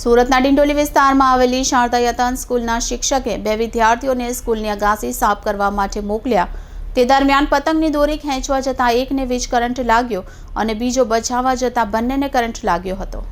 સુરતના ડિંડોલી વિસ્તારમાં આવેલી શારદા યતન સ્કૂલના શિક્ષકે બે વિદ્યાર્થીઓને સ્કૂલની અગાસી સાફ કરવા માટે મોકલ્યા. તે દરમિયાન પતંગની દોરી ખેંચવા જતાં એકને વીજ કરંટ લાગ્યો અને બીજો બચાવવા જતાં બંનેને કરંટ લાગ્યો હતો.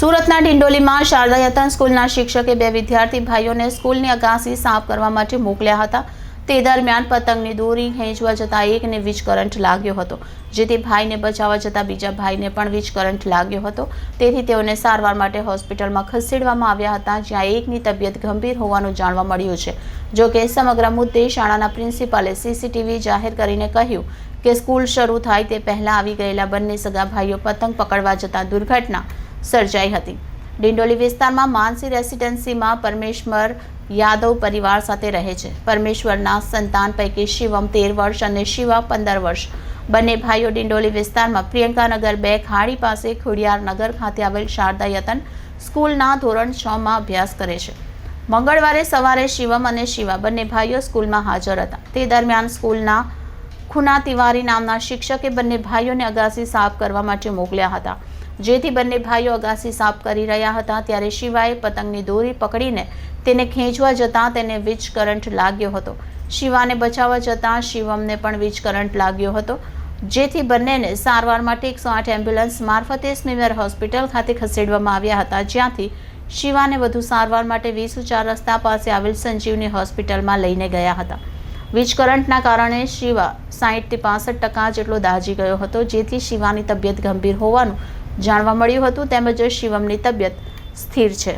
સુરતના ડિંડોલીમાં શારદા યતન સ્કૂલના શિક્ષકે બે વિદ્યાર્થી ભાઈઓને સ્કૂલની અગાસી સાફ કરવા માટે મોકલ્યા હતા. તે દરમિયાન પતંગની દોરી ખેંચવા જતાં એકને વીજ કરંટ લાગ્યો હતો, જેથી ભાઈને બચાવવા જતાં બીજા ભાઈને પણ વીજ કરંટ લાગ્યો હતો. તેથી તેઓને સારવાર માટે હોસ્પિટલમાં ખસેડવામાં આવ્યા હતા, જ્યાં એકની તબિયત ગંભીર હોવાનું જાણવા મળ્યું છે. જો કે સમગ્ર મુદ્દે શાળાના પ્રિન્સિપાલે સીસીટીવી જાહેર કરીને કહ્યું કે સ્કૂલ શરૂ થાય તે પહેલાં આવી ગયેલા બંને સગા ભાઈઓ પતંગ પકડવા જતાં દુર્ઘટના સર્જાઈ હતી. ડિંડોલી વિસ્તારમાં માનસી રેસિડેન્સીમાં પરમેશ્વર યાદવ પરિવાર સાથે રહે છે. પરમેશ્વરના સંતાન પૈકી શિવમ તેર વર્ષ અને શિવા પંદર વર્ષ. બંને ભાઈઓ ડિંડોલી વિસ્તારમાં પ્રિયંકાનગર બે ખાડી પાસે ખોડિયારનગર ખાતે આવેલ શારદા યતન સ્કૂલના ધોરણ છ માં અભ્યાસ કરે છે. મંગળવારે સવારે શિવમ અને શિવા બંને ભાઈઓ સ્કૂલમાં હાજર હતા. તે દરમિયાન સ્કૂલના ખુના તિવારી નામના શિક્ષકે બંને ભાઈઓને અગાસી સાફ કરવા માટે મોકલ્યા હતા. જેથી બંને ભાઈઓ અગાસી સાફ કરી રહ્યા હતા, ત્યારે શિવાએ પતંગની દોરી પકડીને તેને ખેંચવા જતાં તેને વીજ કરંટ લાગ્યો હતો. શિવાને બચાવવા જતાં શિવમને પણ વીજ કરંટ લાગ્યો હતો, જેથી બંનેને સારવાર માટે એકસો આઠ એમ્બ્યુલન્સ મારફતે સ્મીમેર હોસ્પિટલ ખાતે ખસેડવામાં આવ્યા હતા, જ્યાંથી શિવાને વધુ સારવાર માટે વીસુ ચાર રસ્તા પાસે આવેલ સંજીવની હોસ્પિટલમાં લઈને ગયા હતા. વીજ કરંટના કારણે શિવા સાહીઠથી પાસઠ ટકા જેટલો દાઝી ગયો હતો, જેથી શિવાની તબિયત ગંભીર હોવાનું જાણવા મળ્યું હતું તેમજ શિવમની તબિયત સ્થિર છે.